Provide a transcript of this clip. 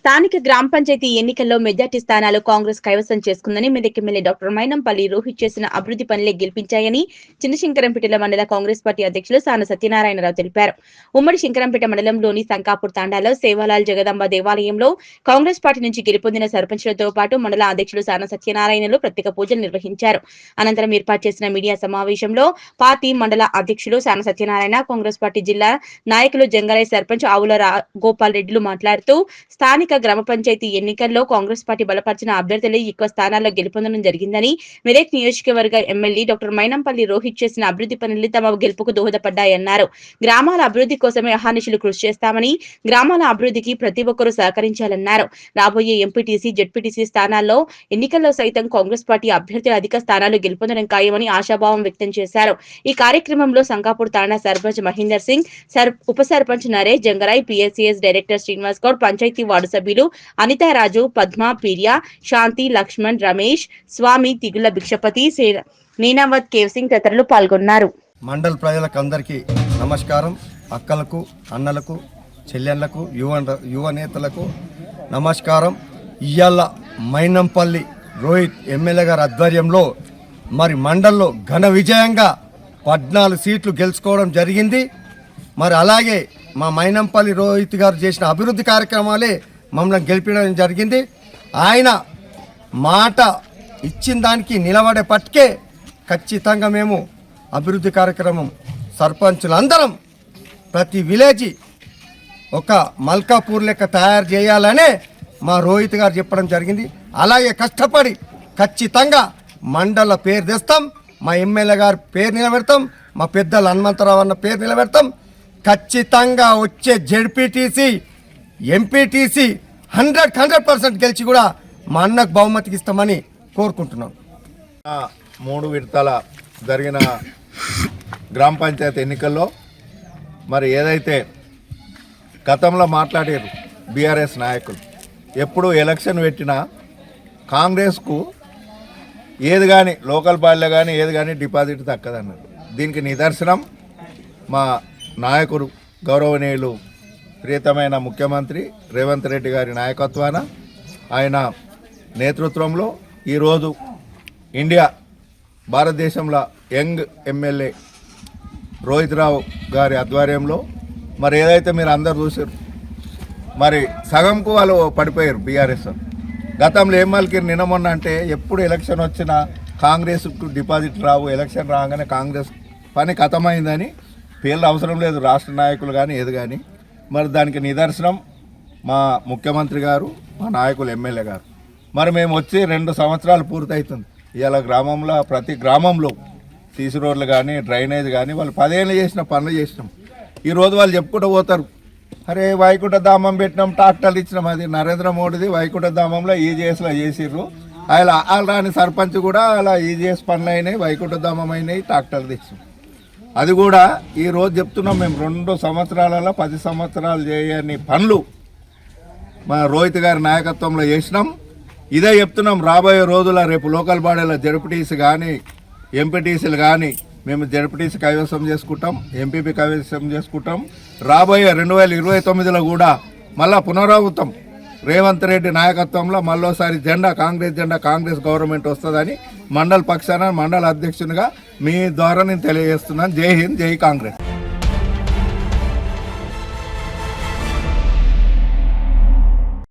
స్థానిక గ్రామ పంచాయతీ ఎన్నికల్లో మెజార్టీ స్థానాలు కాంగ్రెస్ కైవసం చేసుకుందని మెదక్ ఎమ్మెల్యే డాక్టర్ మైనంపల్లి రోహిత్ చేసిన అభివృద్ధి పనులే గెలిపించాయని చిన్నశంకరంపేటల మండల కాంగ్రెస్ పార్టీ అధ్యక్షులు సాన సత్యనారాయణరావు తెలిపారు. ఉమ్మడి శంకరంపేట మండలంలోని సంకాపూర్ తాండాలో సేవాలాల్ జగదంబ దేవాలయంలో కాంగ్రెస్ పార్టీ నుంచి గెలుపొందిన సర్పంచులతో పాటు మండల అధ్యక్షులు సాన సత్యనారాయణలు ప్రత్యేక పూజలు నిర్వహించారు. అనంతరం ఏర్పాటు చేసిన మీడియా సమావేశంలో పార్టీ మండల అధ్యక్షులు సాన సత్యనారాయణ కాంగ్రెస్ పార్టీ జిల్లా నాయకులు జంగరై సర్పంచ్ ఆవుల గోపాల్ రెడ్డిలు మాట్లాడుతూ స్థానిక గ్రామ పంచాయతీ ఎన్నికల్లో కాంగ్రెస్ పార్టీ బలపరిచిన అభ్యర్థులే ఎక్కువ స్థానాల్లో గెలుపొందడం జరిగిందని మెదక్ నియోజకవర్గ ఎమ్మెల్యే డాక్టర్ మైనంపల్లి రోహిత్ చేసిన అభివృద్ధి పనులు తమ గెలుపుకు దోహదపడ్డాయన్నారు. గ్రామాల అభివృద్ధి కోసమే అహానిషులు కృషి చేస్తామని గ్రామాల అభివృద్ధికి ప్రతి ఒక్కరూ సహకరించాలన్నారు. రాబోయే ఎంపీటీసీ జెడ్పీటీసీ స్థానాల్లో ఎన్నికల్లో సైతం కాంగ్రెస్ పార్టీ అభ్యర్థులు అధిక స్థానాలు గెలుపొందడం ఖాయమని ఆశాభావం వ్యక్తం చేశారు. ఈ కార్యక్రమంలో సంకాపూర్ తాండా సర్పంచ్ మహేందర్ సింగ్ సర్ ఉప sarpanch Naresh Jangarai PSCS director Srinivas Goud panchayat ward సభ్యులు అనితారాజు పద్మ ప్రియా శాంతి లక్ష్మణ్ రమేష్ స్వామి తిగుల భిక్షపతి నీనావత్ కేవ్ సింగ్ తదితరులు పాల్గొన్నారు. మండల్ ప్రజలకు అందరికీ నమస్కారం. అక్కలకు అన్నలకు చెల్లెళ్ళకు యువ యువ నేతలకు నమస్కారం. ఇయ్యాల మైనంపల్లి రోహిత్ ఎమ్మెల్యే గారి ఆధ్వర్యంలో మరి మండల్లో ఘన విజయంగా పద్నాలుగు సీట్లు గెలుచుకోవడం జరిగింది. మరి అలాగే మా మైనంపల్లి రోహిత్ గారు చేసిన అభివృద్ధి కార్యక్రమాలే మమ్మల్ని గెలిపించడం జరిగింది. ఆయన మాట ఇచ్చిన దానికి నిలబడే పట్టుకే ఖచ్చితంగా మేము అభివృద్ధి కార్యక్రమం సర్పంచులందరం ప్రతి విలేజ్ ఒక మల్కాపూర్ లెక్క తయారు చేయాలనే మా రోహిత్ గారు చెప్పడం జరిగింది. అలాగే కష్టపడి ఖచ్చితంగా మండల పేరు తెస్తాం మా ఎమ్మెల్యే గారి పేరు నిలబెడతాం మా పెద్దలు హనుమంతరావు అన్న పేరు నిలబెడతాం. ఖచ్చితంగా వచ్చే ZPTC MPTC hundred hundred percent గెలిచి కూడా మా అన్నకు బహుమతికి ఇస్తామని కోరుకుంటున్నాం. మూడు విడతల జరిగిన గ్రామ పంచాయతీ ఎన్నికల్లో మరి ఏదైతే గతంలో మాట్లాడారు బీఆర్ఎస్ నాయకులు ఎప్పుడు ఎలక్షన్ పెట్టినా కాంగ్రెస్కు ఏది కానీ లోకల్ బాడీలో కానీ ఏది కానీ డిపాజిట్ తక్కదన్నారు దీనికి నిదర్శనం మా నాయకుడు గౌరవనీయులు ప్రియతమైన ముఖ్యమంత్రి రేవంత్ రెడ్డి గారి నాయకత్వాన ఆయన నేతృత్వంలో ఈరోజు ఇండియా భారతదేశంలో యంగ్ ఎమ్మెల్యే రోహిత్ రావు గారి ఆధ్వర్యంలో మరి ఏదైతే మీరు అందరు చూసారు మరి సగంకు వాళ్ళు పడిపోయారు బీఆర్ఎస్. గతంలో ఏం మలికిరు నిన్న మొన్న అంటే ఎప్పుడు ఎలక్షన్ వచ్చినా కాంగ్రెస్కు డిపాజిట్ రావు ఎలక్షన్ రాగానే కాంగ్రెస్ పని కథమైందని పేర్లు అవసరం లేదు రాష్ట్ర నాయకులు కానీ ఏది కానీ. మరి దానికి నిదర్శనం మా ముఖ్యమంత్రి గారు మా నాయకులు ఎమ్మెల్యే గారు. మరి మేము వచ్చి రెండు సంవత్సరాలు పూర్తవుతుంది ఇవాళ గ్రామంలో ప్రతి గ్రామంలో సీసీ రోడ్లు కానీ డ్రైనేజ్ కానీ వాళ్ళు పదేళ్ళు చేసిన పనులు చేసినాం. ఈరోజు వాళ్ళు చెప్పుకుంటూ పోతారు. అరే వైకుంఠ ధామం పెట్టినాం ట్రాక్టర్లు ఇచ్చినాం. అది నరేంద్ర మోడీది వైకుంఠ ధామంలో ఈజీఎస్లో చేసిర్రు. అలా రాని సర్పంచ్ కూడా అలా ఈజీఎస్ పనులు అయినాయి వైకుంఠ ధామం అయినాయి ట్రాక్టర్లు తెచ్చినాం. అది కూడా ఈ రోజు చెప్తున్నాం మేము రెండు సంవత్సరాలలో పది సంవత్సరాలు చేయని పనులు మా రోహిత్ గారి నాయకత్వంలో చేసినాం. ఇదే చెప్తున్నాం రాబోయే రోజుల రేపు లోకల్ బాడీల జడ్పీటీసీ కానీ ఎంపీటీసీలు కానీ మేము జడ్పీటీసీ కైవసం చేసుకుంటాం ఎంపీపీ కైవసం చేసుకుంటాం. రాబోయే రెండు వేల ఇరవై తొమ్మిదిలో కూడా మళ్ళా పునరావృతం. రేవంత్ రెడ్డి నాయకత్వంలో మళ్ళోసారి జెండా కాంగ్రెస్ జెండా కాంగ్రెస్ గవర్నమెంట్ వస్తుందని మండల పక్షాన మండల అధ్యక్షునిగా మీ ద్వారా నేను తెలియజేస్తున్నాను. జై హింద్ జై కాంగ్రెస్.